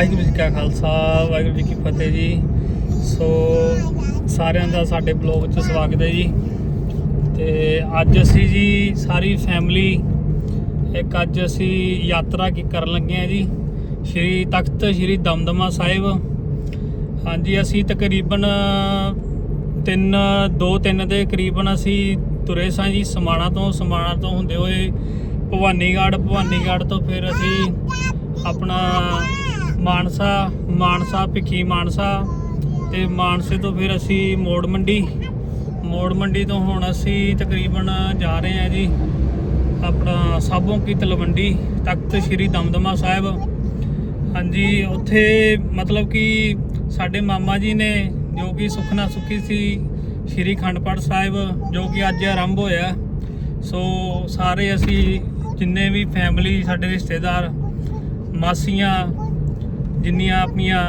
ਵਾਹਿਗੁਰੂ ਜੀ ਕਾ ਖਾਲਸਾ, ਵਾਹਿਗੁਰੂ ਜੀ ਕੀ ਫਤਿਹ ਜੀ। ਸੋ ਸਾਰਿਆਂ ਦਾ ਸਾਡੇ ਬਲੌਗ 'ਚ ਸਵਾਗਤ ਹੈ ਜੀ। ਤੇ ਅੱਜ ਅਸੀਂ ਜੀ ਸਾਰੀ ਫੈਮਿਲੀ, ਇੱਕ ਅੱਜ ਅਸੀਂ ਯਾਤਰਾ ਕੀ ਕਰਨ ਲੱਗੇ ਹਾਂ ਜੀ। ਸ਼੍ਰੀ ਤਖਤ ਸ਼੍ਰੀ ਦਮਦਮਾ ਸਾਹਿਬ। ਹਾਂਜੀ, ਅਸੀਂ ਤਕਰੀਬਨ 3 2 3 ਦੇ ਕਰੀਬਨ ਅਸੀਂ ਤੁਰੇ ਸਾਂ ਜੀ, ਸਮਾਣਾ ਤੋਂ ਸਮਾਣਾ ਤੋਂ ਹੁੰਦੇ ਹੋਏ ਭਵਾਨੀਗੜ੍ਹ ਭਵਾਨੀਗੜ੍ਹ ਤੋਂ ਫਿਰ ਅਸੀਂ ਆਪਣਾ ਮਾਨਸਾ ਮਾਨਸਾ ਭਿੱਖੀ ਮਾਨਸਾ ਤੇ ਮਾਨਸੇ ਤੋਂ ਫਿਰ ਅਸੀਂ ਮੋੜ ਮੰਡੀ। ਮੋੜ ਮੰਡੀ ਤੋਂ ਹੁਣ ਅਸੀਂ ਤਕਰੀਬਨ ਜਾ ਰਹੇ ਹਾਂ ਜੀ ਆਪਣਾ ਸਾਬੋਂ ਕੀ ਤਲਵੰਡੀ ਤਖਤ ਸ੍ਰੀ ਦਮਦਮਾ ਸਾਹਿਬ। ਹਾਂਜੀ, ਉੱਥੇ ਮਤਲਬ ਕਿ ਸਾਡੇ ਮਾਮਾ ਜੀ ਨੇ ਜੋ ਕਿ ਸੁਖਨਾ ਸੁਖੀ ਸੀ ਸ੍ਰੀ ਖੰਡਪੜ ਸਾਹਿਬ, ਜੋ ਕਿ ਅੱਜ ਆਰੰਭ ਹੋਇਆ। ਸੋ ਸਾਰੇ ਅਸੀਂ ਜਿੰਨੇ ਵੀ ਫੈਮਿਲੀ ਸਾਡੇ ਰਿਸ਼ਤੇਦਾਰ, ਮਾਸੀਆਂ ਜਿੰਨੀਆਂ ਆਪਣੀਆਂ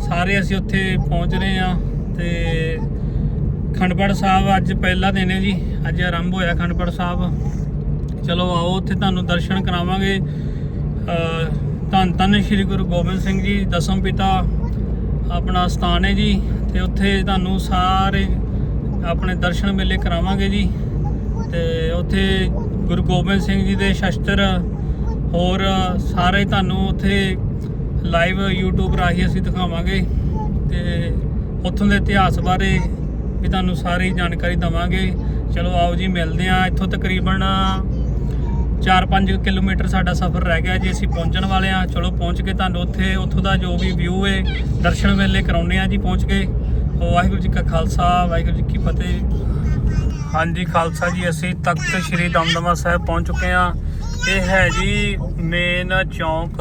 ਸਾਰੇ ਅਸੀਂ ਉੱਥੇ ਪਹੁੰਚ ਰਹੇ ਆ ਤੇ ਖੰਡਪੜ ਸਾਹਿਬ ਅੱਜ ਪਹਿਲਾ ਦਿਨ ਹੈ ਜੀ। ਅੱਜ ਆਰੰਭ ਹੋਇਆ ਖੰਡਪੜ ਸਾਹਿਬ। ਚਲੋ ਆਓ, ਉੱਥੇ ਤੁਹਾਨੂੰ ਦਰਸ਼ਨ ਕਰਾਵਾਂਗੇ। ਧੰਨ ਧੰਨ ਸ੍ਰੀ ਗੁਰੂ ਗੋਬਿੰਦ ਸਿੰਘ ਜੀ, ਦਸਮ ਪਿਤਾ ਆਪਣਾ ਸਥਾਨ ਹੈ ਜੀ ਤੇ ਉੱਥੇ ਤੁਹਾਨੂੰ ਸਾਰੇ ਆਪਣੇ ਦਰਸ਼ਨ ਮੇਲੇ ਕਰਾਵਾਂਗੇ ਜੀ। ਤੇ ਉੱਥੇ ਗੁਰੂ ਗੋਬਿੰਦ ਸਿੰਘ ਜੀ ਦੇ ਸ਼ਸਤਰ ਹੋਰ ਸਾਰੇ ਤੁਹਾਨੂੰ ਉੱਥੇ ਲਾਈਵ YouTube ਰਾਹੀਂ ਅਸੀਂ ਦਿਖਾਵਾਂਗੇ ਤੇ ਉੱਥੋਂ ਦੇ ਇਤਿਹਾਸ ਬਾਰੇ ਵੀ ਤੁਹਾਨੂੰ ਸਾਰੀ ਜਾਣਕਾਰੀ ਦਵਾਂਗੇ। ਚਲੋ ਆਓ ਜੀ, ਮਿਲਦੇ ਆ ਇੱਥੋਂ ਤਕਰੀਬਨ 4-5 ਕਿਲੋਮੀਟਰ ਸਾਡਾ ਸਫ਼ਰ ਰਹਿ ਗਿਆ ਜੀ, ਅਸੀਂ ਪਹੁੰਚਣ ਵਾਲੇ ਆ ਚਲੋ ਪਹੁੰਚ ਕੇ ਤੁਹਾਨੂੰ ਉੱਥੇ, ਉੱਥੋਂ ਦਾ ਜੋ ਵੀ ਵਿਊ ਹੈ, ਦਰਸ਼ਨ ਮੇਲੇ ਕਰਾਉਣੇ ਆ ਜੀ ਪਹੁੰਚ ਕੇ। ਵਾਹਿਗੁਰੂ ਜੀ ਕਾ ਖਾਲਸਾ, ਵਾਹਿਗੁਰੂ ਜੀ ਕੀ ਫਤਿਹ। ਹਾਂਜੀ, ਖਾਲਸਾ ਜੀ, ਅਸੀਂ ਤਖਤ ਸ੍ਰੀ ਦਮਦਮਾ ਸਾਹਿਬ ਪਹੁੰਚ ਚੁੱਕੇ ਆ ਇਹ ਹੈ ਜੀ ਮੇਨ ਚੌਂਕ।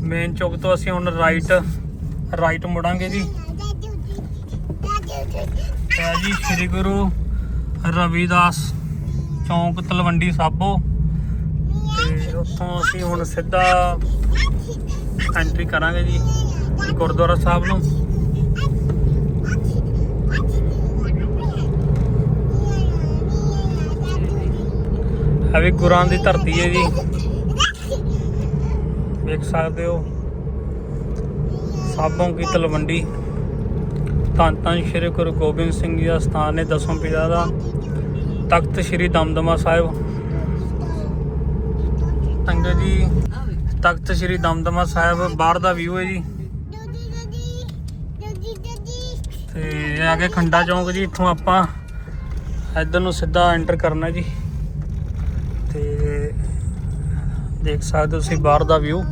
ਮੇਨ ਚੌਂਕ ਤੋਂ ਅਸੀਂ ਹੁਣ ਰਾਈਟ ਰਾਈਟ ਮੁੜਾਂਗੇ ਜੀ। ਹੈ ਜੀ ਸ੍ਰੀ ਗੁਰੂ ਰਵਿਦਾਸ ਚੌਂਕ, ਤਲਵੰਡੀ ਸਾਬੋ। ਤੇ ਉੱਥੋਂ ਅਸੀਂ ਹੁਣ ਸਿੱਧਾ ਐਂਟਰੀ ਕਰਾਂਗੇ ਜੀ ਗੁਰਦੁਆਰਾ ਸਾਹਿਬ ਨੂੰ। ਇਹ ਵੀ ਗੁਰਾਂ ਦੀ ਧਰਤੀ ਹੈ ਜੀ। ਦੇਖ ਸਕਦੇ ਹੋ। ਸਾਬੋਂ ਕੀ ਤਲਵੰਡੀ। ਧੰਨ ਧੰਨ ਸ਼੍ਰੀ ਗੁਰੂ ਗੋਬਿੰਦ ਸਿੰਘ ਜੀ ਦਾ ਸਥਾਨ ਹੈ ਦਸਮ ਪਿਤਾ ਦਾ। ਤਖਤ ਸ਼੍ਰੀ ਦਮਦਮਾ ਸਾਹਿਬ। ਸੰਗਤ ਜੀ, ਤਖਤ ਸ਼੍ਰੀ ਦਮਦਮਾ ਸਾਹਿਬ, ਬਾਹਰ ਦਾ ਵਿਊ ਹੈ ਜੀ। ਤੇ ਇਹ ਆ ਕੇ ਖੰਡਾ ਚੌਂਕ ਜੀ, ਇੱਥੋਂ ਆਪਾਂ ਇੱਧਰ ਨੂੰ ਸਿੱਧਾ ਐਂਟਰ ਕਰਨਾ ਜੀ। ਤੇ ਦੇਖ ਸਕਦੇ ਹੋ ਤੁਸੀਂ ਬਾਹਰ ਦਾ ਵਿਊ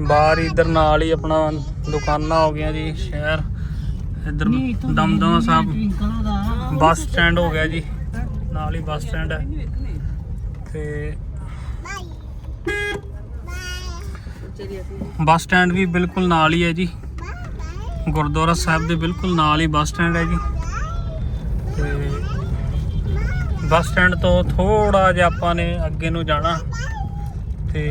ਬਾਹਰ ਇੱਧਰ ਨਾਲ ਹੀ ਆਪਣਾ ਦੁਕਾਨਾਂ ਹੋ ਗਈਆਂ ਜੀ ਸ਼ਹਿਰ। ਇੱਧਰ ਦਮਦਮਾ ਸਾਹਿਬ ਬੱਸ ਸਟੈਂਡ ਹੋ ਗਿਆ ਜੀ। ਨਾਲ ਹੀ ਬੱਸ ਸਟੈਂਡ ਹੈ। ਤੇ ਬੱਸ ਸਟੈਂਡ ਵੀ ਬਿਲਕੁਲ ਨਾਲ ਹੀ ਹੈ ਜੀ। ਗੁਰਦੁਆਰਾ ਸਾਹਿਬ ਦੇ ਬਿਲਕੁਲ ਨਾਲ ਹੀ ਬੱਸ ਸਟੈਂਡ ਹੈ ਜੀ। ਤੇ ਬੱਸ ਸਟੈਂਡ ਤੋਂ ਥੋੜਾ ਜਿਹਾ ਆਪਾਂ ਨੇ ਅੱਗੇ ਨੂੰ ਜਾਣਾ। ਤੇ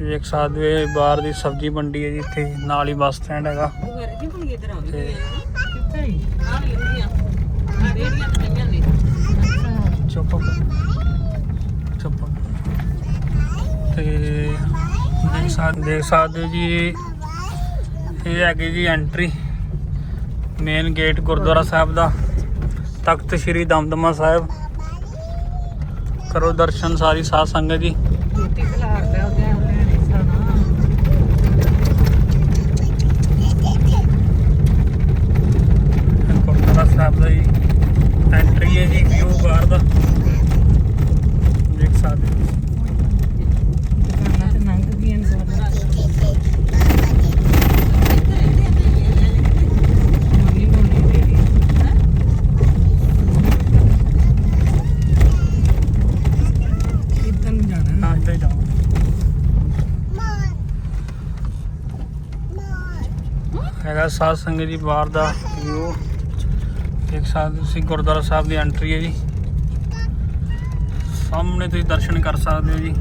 ਇੱਕ ਸਾਧਵੇ ਬਾਹਰ ਦੀ ਸਬਜ਼ੀ ਮੰਡੀ ਹੈ ਜੀ ਇੱਥੇ ਨਾਲ ਹੀ ਬੱਸ ਸਟੈਂਡ ਹੈਗਾ। ਤੇ ਚੁੱਪ ਚੁੱਪ ਤੇ ਦੇਖ ਸਕਦੇ ਦੇਖ ਸਕਦੇ ਹੋ ਜੀ ਇਹ ਹੈਗੀ ਜੀ entry main gate Gurdwara Sahib ਦਾ। ਤਖਤ ਸ੍ਰੀ ਦਮਦਮਾ ਸਾਹਿਬ। ਕਰੋ ਦਰਸ਼ਨ ਸਾਰੀ ਸਾਧ ਸੰਗਤ ਜੀ ਗੁਰਦੁਆਰਾ ਸਾਹਿਬ ਦਾ ਜੀ ਐਂਟਰੀ ਹੈ ਜੀ ਵਿਊ ਬਾਹਰ ਦਾ ਦੇਖ ਸਕਦੇ ਹੋ ਹਾਂ ਇੱਧਰ ਹੀ ਜਾਓ ਹੈਗਾ ਸਾਧ ਸੰਗਤ ਜੀ, ਬਾਹਰ ਦਾ ਵਿਊ ਦੇਖ ਸਕਦੇ ਹੋ ਤੁਸੀਂ, ਗੁਰਦੁਆਰਾ ਸਾਹਿਬ ਦੀ ਐਂਟਰੀ ਹੈ ਜੀ। ਸਾਹਮਣੇ ਤੁਸੀਂ ਦਰਸ਼ਨ ਕਰ ਸਕਦੇ ਹੋ ਜੀ।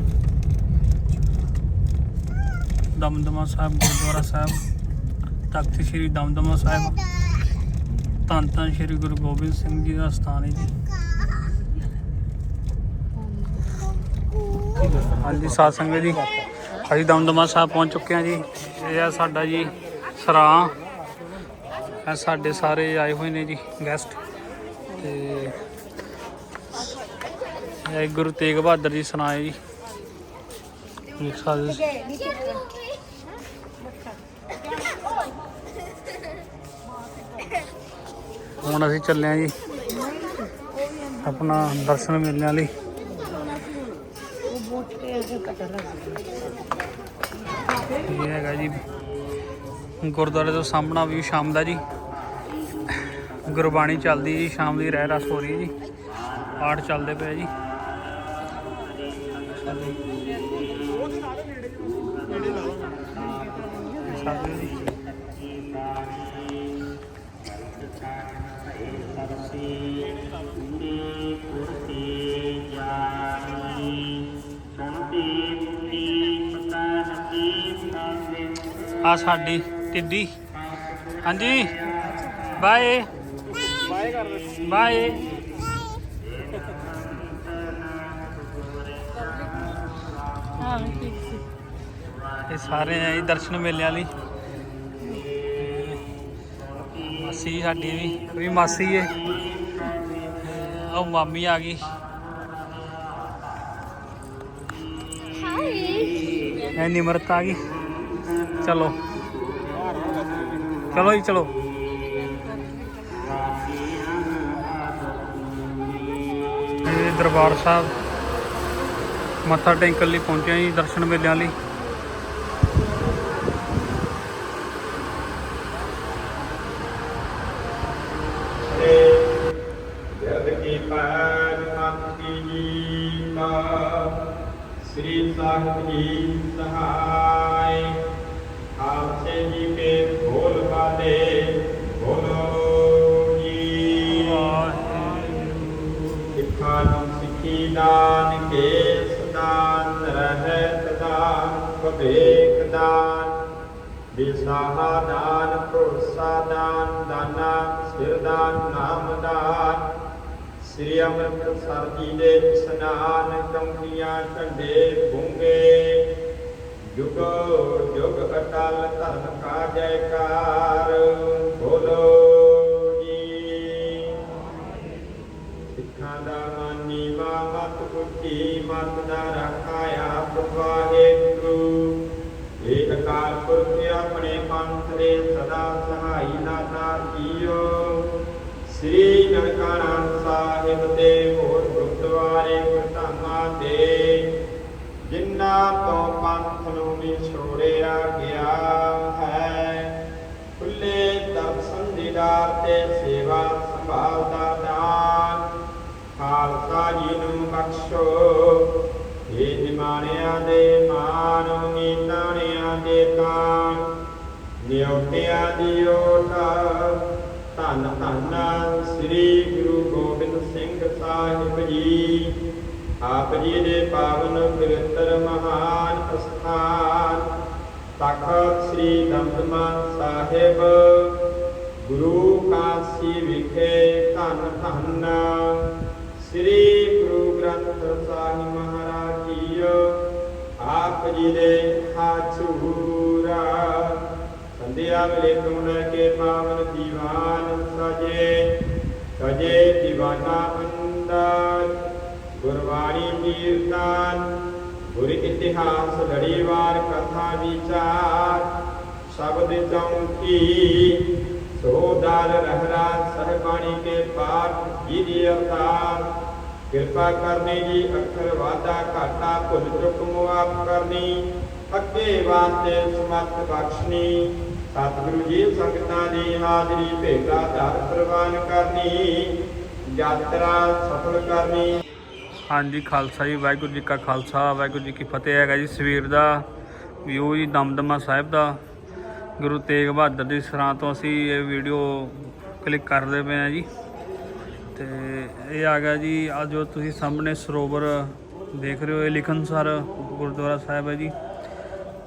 ਦਮਦਮਾ ਸਾਹਿਬ, ਗੁਰਦੁਆਰਾ ਸਾਹਿਬ, ਤਖਤ ਸ੍ਰੀ ਦਮਦਮਾ ਸਾਹਿਬ, ਧੰਨ ਧੰਨ ਸ੍ਰੀ ਗੁਰੂ ਗੋਬਿੰਦ ਸਿੰਘ ਜੀ ਦਾ ਸਥਾਨ ਹੈ ਜੀ। ਹਾਂਜੀ, ਸਾਧ ਸੰਗਤ ਜੀ, ਅਸੀਂ ਦਮਦਮਾ ਸਾਹਿਬ ਪਹੁੰਚ ਚੁੱਕੇ ਹਾਂ ਜੀ। ਇਹ ਆ ਸਾਡਾ ਜੀ ਸਰਾਂ। ਇਹ ਸਾਡੇ ਸਾਰੇ ਆਏ ਹੋਏ ਨੇ ਜੀ ਗੈਸਟ ਤੇ ਇਹ ਗੁਰੂ ਤੇਗ ਬਹਾਦਰ ਜੀ ਸਰਾਂ ਜੀ। ਦੇਖ ਸਕਦੇ ਹੁਣ ਅਸੀਂ ਚੱਲੇ ਹਾਂ ਜੀ, ਆਪਣਾ ਦਰਸ਼ਨ ਮੇਲਿਆਂ ਲਈ। ਇਹ ਹੈਗਾ ਜੀ, ਗੁਰਦੁਆਰੇ ਤੋਂ ਸਾਹਮਣਾ ਵੀ ਸ਼ਾਮ ਦਾ ਜੀ। ਗੁਰਬਾਣੀ ਚੱਲਦੀ ਜੀ, ਸ਼ਾਮ ਦੀ ਰਹਿ ਰਸ ਹੋ ਰਹੀ ਹੈ ਜੀ। ਪਾਠ ਚੱਲਦੇ ਪਏ ਜੀ। ਆ ਸਾਡੀ ਟਿੱਡੀ। ਹਾਂਜੀ। Bye bye. ਕਰ ਬਾਏ ਇਹ ਸਾਰੇ ਆਏ ਦਰਸ਼ਨ ਮੇਲਿਆਂ ਲਈ। ਮਾਸੀ ਸਾਡੀ ਵੀ ਵੀ ਮਾਸੀ ਏ। ਉਹ ਮਾਮੀ ਆ ਗਈ। ਇਹ ਨਿਮਰਤ ਆ ਗਈ। ਚਲੋ। ਚਲੋ ਜੀ, ਚਲੋ। ਦਰਬਾਰ ਸਾਹਿਬ। ਮੱਥਾ ਟੇਕਣ ਲਈ ਪਹੁੰਚਿਆ ਜੀ ਦਰਸ਼ਨ ਮੇਲਿਆਂ ਲਈ। ਜਦ ਸ੍ਰੀ ਸਾਹਿਬ ਜੀ ਸਹਾਈ। ਆਪਸੇ ਜੀ ਸਿੱਖੀ ਦਾਨ ਕੇ ਸਦਾਨ ਰਹਿਤ ਦਾਨ ਭਵੇਕ ਦਾਨ। ਵਿਸਾਹਾ ਦਾਨ, ਭਰੋਸਾ ਦਾਨ, ਦਾਨਾ ਸਿਰ ਦਾਨ, ਨਾਮ ਦਾਨ। ਸ੍ਰੀ ਅੰਮ੍ਰਿਤਸਰ ਜੀ ਦੇ ਇਸ਼ਨਾਨ ਕੰਕੀਆਂ ਝੰਡੇ ਬੁੰਗੇ ਜੁਗ ਜੁਗ ਅਟਲ ਧਰਮ ਕਾ ਜੈਕਾਰ ਬੋਲੋ। ਬੁੱਧੀ ਮਤ ਦਾ ਰੱਖਾਇਆ ਵਾਹਿਗੁਰੂ ਏਕ ਅਕਾਲ ਪੁਰਖ ਆਪਣੇ ਪੰਥ ਦੇ ਸਦਾ ਸਹਾਈ ਨਾਤਾ ਜੀਓ ਸ੍ਰੀ ਨਨਕਾਣਾ ਸਾਹਿਬ ਦੇ ਹੋਰ ਗੁਰਦੁਆਰੇ ਗੁਰਧਾਮਾਂ ਦੇ ਜਿਨ੍ਹਾਂ ਤੋਂ ਪੰਥ ਨੂੰ ਵੀ ਛੋੜਿਆ ਗਿਆ ਹੈ, ਖੁੱਲੇ ਦਰਸ਼ਨ ਦੀਦਾਰ ਤੇ ਸੇਵਾ ਸੰਭਾਲ ਦਾ ਖਾਲਸਾ ਜੀ ਨੂੰ ਬਖਸ਼ੋ। ਇਹ ਨਿਮਾਣਿਆਂ ਦੇ ਮਾਨ ਨੀਤਾਣਿਆਂ ਦੇ ਤਾਨ ਨਿਉਟਿਆਂ ਦੀ ਓਟ, ਧੰਨ ਧੰਨ ਸ੍ਰੀ ਗੁਰੂ ਗੋਬਿੰਦ ਸਿੰਘ ਸਾਹਿਬ ਜੀ। ਆਪ ਜੀ ਦੇ ਪਾਵਨ ਪਵਿੱਤਰ ਮਹਾਨ ਅਸਥਾਨ, ਤਖਤ ਸ੍ਰੀ ਦਮਦਮਾ ਸਾਹਿਬ। ਗੁਰੂ ਕਾਸ਼ੀ ਵਿਖੇ ਧੰਨ ਧੰਨ ਸ੍ਰੀ ਗੁਰੂ ਗ੍ਰੰਥ ਸਾਹਿਬ ਮਹਾਰਾਜ ਜੀ ਆਪ ਜੀ ਦੇ ਹਾਚੂਰਾ ਸੰਧਿਆ ਵੇਲੇ ਤੋਂ ਲੈ ਕੇ ਪਾਵਨ ਦੀਵਾਨ ਸਜੇ ਸਜੇ ਦੀਵਾਨਾ ਅੰਦਰ ਗੁਰਬਾਣੀ ਕੀਰਤਨ, ਗੁਰ ਇਤਿਹਾਸ ਲੜੀਵਾਰ ਕਥਾ ਵਿਚਾਰ, ਸ਼ਬਦ ਚੌਂਕੀ ਸੋਦਾਰ ਰਹਿਰਾ ਸਹਿਬਾਣੀ ਕੇ ਪਾਠ, ਜੀ ਅਵਤਾਰ। ਕਿਰਪਾ ਕਰਨੀ ਜੀ, ਅੱਖਰ ਵਾਦਾ ਘਾਟਾ, ਭੁੱਲ ਚੁੱਕ ਮੁਆਫ ਕਰਨੀ ਅੱਗੇ ਵਾਸਤੇ ਸਮਤ ਬਖਸ਼ਣੀ ਸਤਿਗੁਰੂ ਜੀ ਸੰਗਤਾਂ ਦੀ ਹਾਜ਼ਰੀ ਭੇਟਾ ਧਰ ਪ੍ਰਵਾਨ ਕਰਨੀ, ਯਾਤਰਾ ਸਫਲ ਕਰਨੀ। ਹਾਂਜੀ, ਖਾਲਸਾ ਜੀ, ਵਾਹਿਗੁਰੂ ਜੀ ਕਾ ਖਾਲਸਾ, ਵਾਹਿਗੁਰੂ ਜੀ ਕੀ ਫਤਿਹ ਹੈਗਾ ਜੀ ਸਵੇਰ ਦਾ ਵਿਊ ਜੀ ਦਮਦਮਾ ਸਾਹਿਬ ਦਾ। ਗੁਰੂ ਤੇਗ ਬਹਾਦਰ ਦੀ ਸਰਾਂ ਤੋਂ ਅਸੀਂ ਇਹ ਵੀਡੀਓ ਕਲਿੱਕ ਕਰਦੇ ਪਏ ਆ ਜੀ। ਤੇ ਇਹ ਆ ਗਿਆ ਜੀ, ਆ ਜੋ ਤੁਸੀਂ ਸਾਹਮਣੇ ਸਰੋਵਰ ਦੇਖ ਰਹੇ ਹੋ, ਇਹ ਲਿਖਨਸਰ ਗੁਰਦੁਆਰਾ ਸਾਹਿਬ ਹੈ ਜੀ।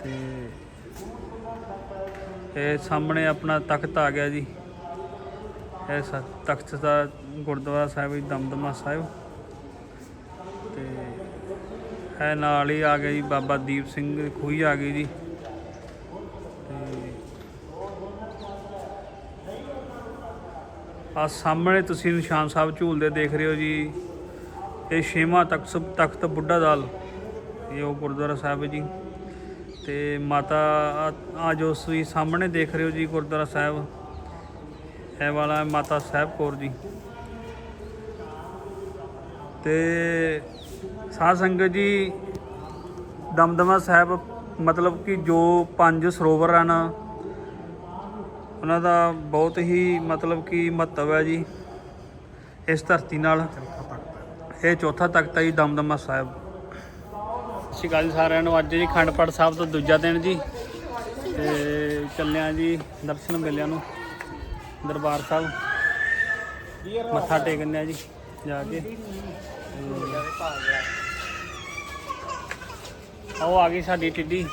ਤੇ ਇਹ ਸਾਹਮਣੇ ਆਪਣਾ ਤਖਤ ਆ ਗਿਆ ਜੀ। ਇਹ ਸ- ਤਖਤ ਦਾ ਗੁਰਦੁਆਰਾ ਸਾਹਿਬ ਜੀ, ਦਮਦਮਾ ਸਾਹਿਬ। ਤੇ ਇਹ ਨਾਲ ਹੀ ਆ ਗਿਆ ਜੀ, ਬਾਬਾ ਦੀਪ ਸਿੰਘ ਖੂਹੀ ਆ ਗਈ ਜੀ। ਆ ਸਾਹਮਣੇ ਤੁਸੀਂ ਨਿਸ਼ਾਨ ਸਾਹਿਬ ਝੂਲਦੇ ਦੇਖ ਰਹੇ ਹੋ ਜੀ। ਇਹ ਛੇਵਾਂ ਤਖਤ ਤਖਤ ਬੁੱਢਾ ਦਾਲ, ਇਹ ਉਹ ਗੁਰਦੁਆਰਾ ਸਾਹਿਬ ਜੀ। ਤੇ ਮਾਤਾ, ਆ- ਜੋ ਤੁਸੀਂ ਸਾਹਮਣੇ ਦੇਖ ਰਹੇ ਹੋ ਜੀ ਗੁਰਦੁਆਰਾ ਸਾਹਿਬ, ਇਹ ਵਾਲਾ ਮਾਤਾ ਸਾਹਿਬ ਕੌਰ ਜੀ। ਤੇ ਸਾਧ ਸੰਗਤ ਜੀ, ਦਮਦਮਾ ਸਾਹਿਬ ਮਤਲਬ ਕਿ ਜੋ ਪੰਜ ਸਰੋਵਰ ਹਨ ਉਹਨਾਂ ਦਾ ਬਹੁਤ ਹੀ ਮਤਲਬ ਕਿ ਮਹੱਤਵ ਹੈ ਜੀ ਇਸ ਧਰਤੀ ਨਾਲ। ਇਹ ਚੌਥਾ ਤਖਤ ਹੈ ਜੀ ਦਮਦਮਾ ਸਾਹਿਬ। ਸਤਿ ਸ਼੍ਰੀ ਅਕਾਲ ਜੀ ਸਾਰਿਆਂ ਨੂੰ। ਅੱਜ ਜੀ ਖੰਡ ਪਾਠ ਸਾਹਿਬ ਦਾ ਦੂਜਾ ਦਿਨ ਜੀ। ਤੇ ਚੱਲਿਆ ਜੀ ਦਰਸ਼ਨ ਮੇਲਿਆਂ ਨੂੰ। ਦਰਬਾਰ ਸਾਹਿਬ। ਮੱਥਾ ਟੇਕਣੇ ਆ ਜੀ ਜਾ ਕੇ। ਆਓ ਆ ਗਈ ਸਾਡੀ ਟਿੱਡੀ।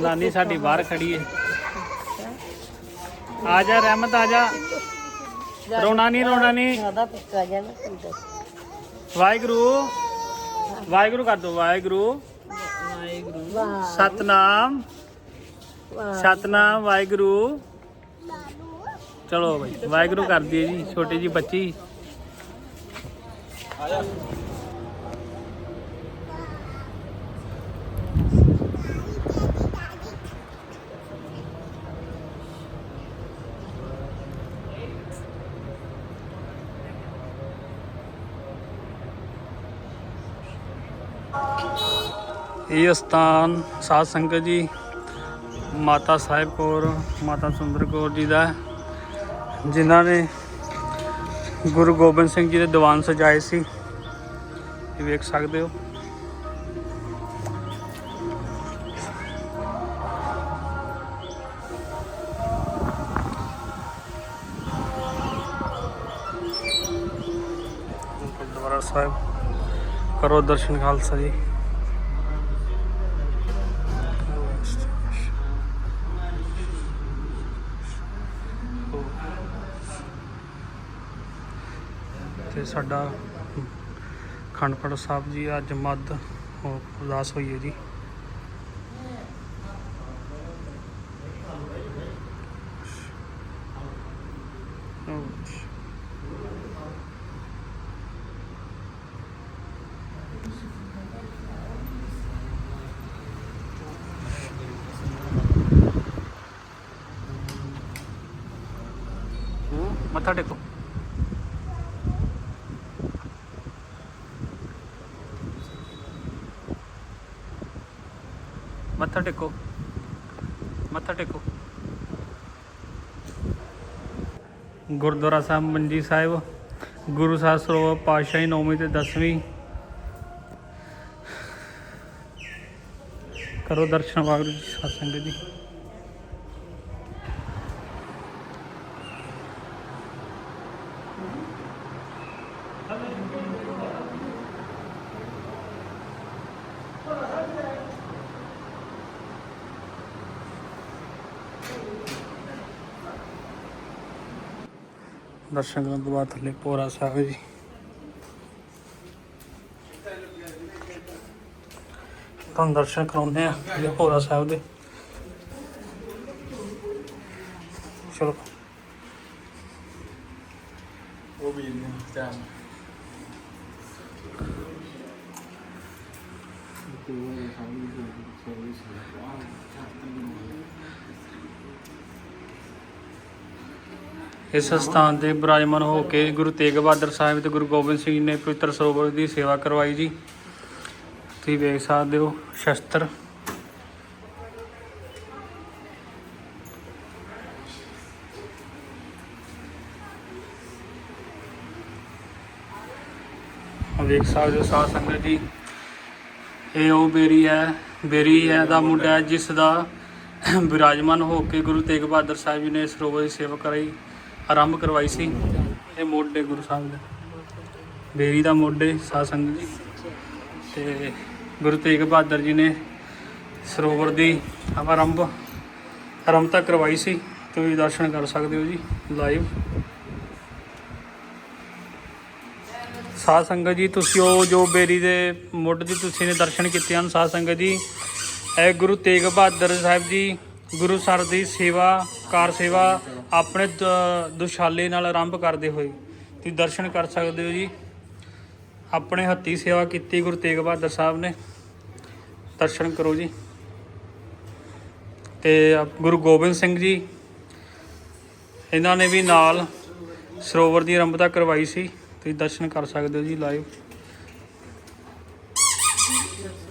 ਨਾਨੀ ਸਾਡੀ ਬਾਹਰ ਖੜੀ ਹੈ ਆ ਜਾ ਰਹਿਮਤ, ਆ ਜਾ। ਰੋਣਾ ਨਹੀਂ ਰੋਣਾ ਨਹੀਂ ਜ਼ਿਆਦਾ ਪਿੱਕਾ ਜਾ ਨਾ। ਵਾਹਿਗੁਰੂ ਵਾਹਿਗੁਰੂ ਕਰ ਦੋ, ਵਾਹਿਗੁਰੂ। ਵਾਹਿਗੁਰੂ ਸਤਨਾਮ ਸਤਨਾਮ, ਵਾਹਿਗੁਰੂ। ਚਲੋ ਭਾਈ ਵਾਹਿਗੁਰੂ ਕਰ ਦਈਏ ਜੀ, ਛੋਟੀ ਜੀ ਬੱਚੀ। ਇਹ ਸਥਾਨ ਸਾਧ ਸੰਗਤ ਜੀ, ਮਾਤਾ ਸਾਹਿਬ ਕੌਰ, ਮਾਤਾ ਸੁੰਦਰ ਕੌਰ ਜੀ ਦਾ ਜਿਨ੍ਹਾਂ ਨੇ ਗੁਰੂ ਗੋਬਿੰਦ ਸਿੰਘ ਜੀ ਦੇ ਦੀਵਾਨ ਸਜਾਏ ਸੀ। ਇਹ ਵੇਖ ਸਕਦੇ ਹੋ। ਗੁਰਦੁਆਰਾ ਸਾਹਿਬ, ਕਰੋ ਦਰਸ਼ਨ ਖਾਲਸਾ ਜੀ ਤੇ ਸਾਡਾ ਖੰਡਪੜ ਸਾਹਿਬ ਜੀ ਅੱਜ ਮੱਧ ਉਹ ਹੋਈ ਹੈ ਜੀ। ਮੱਥਾ ਟੇਕੋ। ਮੱਥਾ ਟੇਕੋ। ਮੱਥਾ ਟੇਕੋ। ਗੁਰਦੁਆਰਾ ਸਾਹਿਬ ਮੰਜੀ ਸਾਹਿਬ, ਗੁਰੂ ਸਾਹਿਬ ਸਰੋਵਰ ਪਾਤਸ਼ਾਹੀ ਨੌਵੀਂ ਤੇ 10ਵੀਂ ਕਰੋ ਦਰਸ਼ਨ ਵਾਹਿਗੁਰੂ ਜੀ ਸਾਧ ਸੰਗਤ ਦਰਸ਼ਨ ਕਰਨ ਤੋਂ ਬਾਅਦ ਥੱਲੇ ਪੋਰਾ ਸਾਹਿਬ ਜੀ। ਤੁਹਾਨੂੰ ਦਰਸ਼ਨ ਕਰਾਉਂਦੇ ਆ ਜੀ ਪੋਰਾ ਸਾਹਿਬ ਦੇ। ਚਲੋ। ਉਹ ਵੀ ਨੇ ਚਾਹ ਇਸ ਸਥਾਨ ਤੇ ਬਿਰਾਜਮਾਨ ਹੋ ਕੇ ਗੁਰੂ ਤੇਗ ਬਹਾਦਰ ਸਾਹਿਬ ਤੇ ਗੁਰੂ ਗੋਬਿੰਦ ਸਿੰਘ ਜੀ ਨੇ ਪਵਿੱਤਰ ਸਰੋਵਰ ਦੀ ਸੇਵਾ ਕਰਵਾਈ ਜੀ। ਤੁਸੀਂ ਵੇਖ ਸਕਦੇ ਹੋ ਸ਼ਸਤਰ। ਆਹ ਵੇਖ ਸਕਦੇ ਹੋ ਸਾਧ ਸੰਗਤ ਜੀ। ਇਹ ਉਹ ਬੇਰੀ ਹੈ ਬੇਰੀ ਹੈ ਦਾ ਮੁੰਡਾ ਹੈ, ਜਿਸ ਦਾ ਵਿਰਾਜਮਾਨ ਹੋ ਕੇ ਗੁਰੂ ਤੇਗ ਬਹਾਦਰ ਸਾਹਿਬ ਜੀ ਨੇ ਸਰੋਵਰ ਦੀ ਸੇਵਾ ਕਰਾਈ। ਆਰੰਭ ਕਰਵਾਈ ਸੀ ਇਹ ਮੋਢੇ ਗੁਰੂ ਸਾਹਿਬ ਦੇ। ਬੇਰੀ ਦਾ ਮੋਢੇ ਸਾਧ ਸੰਗਤ ਜੀ। ਤੇ ਗੁਰੂ ਤੇਗ ਬਹਾਦਰ ਜੀ ਨੇ ਸਰੋਵਰ ਦੀ ਆਰੰਭ ਆਰੰਭਤਾ ਕਰਵਾਈ ਸੀ। ਤੁਸੀਂ ਦਰਸ਼ਨ ਕਰ ਸਕਦੇ ਹੋ ਜੀ ਲਾਈਵ। ਸਾਧ ਸੰਗਤ ਜੀ, ਤੁਸੀਂ ਉਹ ਜੋ ਬੇਰੀ ਦੇ ਮੁੱਢ ਦੀ ਤੁਸੀਂ ਨੇ ਦਰਸ਼ਨ ਕੀਤੇ ਹਨ ਸਾਧ ਸੰਗਤ ਜੀ, ਇਹ ਗੁਰੂ ਤੇਗ ਬਹਾਦਰ ਸਾਹਿਬ ਜੀ, ਗੁਰੂ ਸਰ ਦੀ ਸੇਵਾ ਕਾਰ ਸੇਵਾ ਆਪਣੇ ਦ- ਦੁਸ਼ਾਲੇ ਨਾਲ ਆਰੰਭ ਕਰਦੇ ਹੋਏ। ਤੁਸੀਂ ਦਰਸ਼ਨ ਕਰ ਸਕਦੇ ਹੋ ਜੀ। ਆਪਣੇ ਹੱਥੀ ਸੇਵਾ ਕੀਤੀ ਗੁਰੂ ਤੇਗ ਬਹਾਦਰ ਸਾਹਿਬ ਨੇ। ਦਰਸ਼ਨ ਕਰੋ ਜੀ। ਤੇ ਆਪ- ਗੁਰੂ ਗੋਬਿੰਦ ਸਿੰਘ ਜੀ, ਇਹਨਾਂ ਨੇ ਵੀ ਨਾਲ ਸਰੋਵਰ ਦੀ ਆਰੰਭਤਾ ਕਰਵਾਈ ਸੀ। ਤੁਸੀਂ ਦਰਸ਼ਨ ਕਰ ਸਕਦੇ ਹੋ ਜੀ ਲਾਈਵ